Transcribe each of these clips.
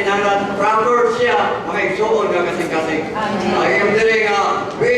kinahanglan proper siya mga igsuon nga kasing-kasing. Ay yung dili nga we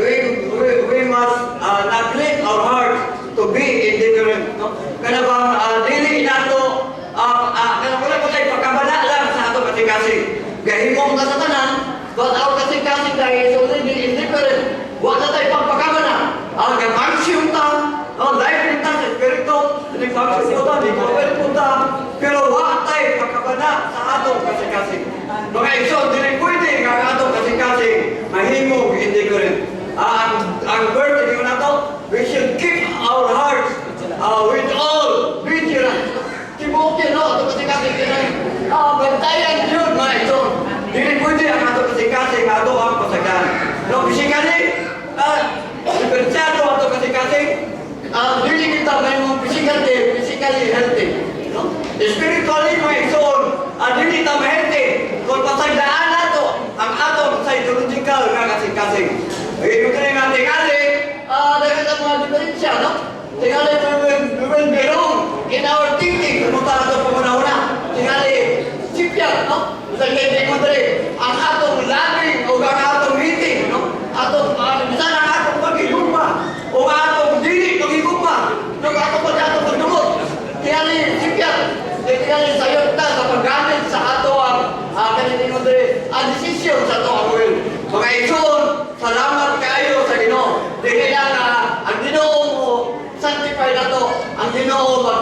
we we, we must uh, not clean our hearts to be indifferent. No? Kana bang uh, dili nato uh, uh, kana wala ko tayo pagkabala lang sa ato kasing-kasing. Gahimo ka sa tanan, but our kasing-kasing dahil is already indifferent. Wala tayo pagpagkabala. Ang gamansyong ta, ang life ng ta sa espiritu, hindi function mo ta, hindi mo ta, pero wala tayo pagkabala sa atong kasing-kasing. Mga igsoon, dili pwede ang atong kasing-kasing mahimog indifferent. Ah, ang ang birthday ko na to, we should keep our hearts uh, with all vigilance. Tibukin, no? Ito kasi kasi kinay. Ah, bantayan yun, mga ito. Dili pwede ang ato kasi kasi nga ato ang pasagan. No, physically, ah, diferensyado ato kasi kasi, ah, dili kita may mga physically, physically healthy. No? Spiritually, mga ison, ah, dili kita ma-healthy. Kung pasagdaan nato, ang atong psychological nga kasi kasi. Eh, yung kaya nga tingali, ah, diferensya, no? Tingali, we will, we will be wrong in our thinking. Pumunta na ito pamunahuna. Tingali, sipyan, no? Sa kaya ko dre, ang atong labing o ang atong meeting, no? Atong, uh, minsan ang atong pagigugma o ang atong dili pagigugma. No, atong pag atong pagdumot. Tingali, sipyan. Tingali, sayot na sa paggamit sa ato ang uh, kanilang ko dre, ang desisyon sa ato ang will. Mga ison, salamat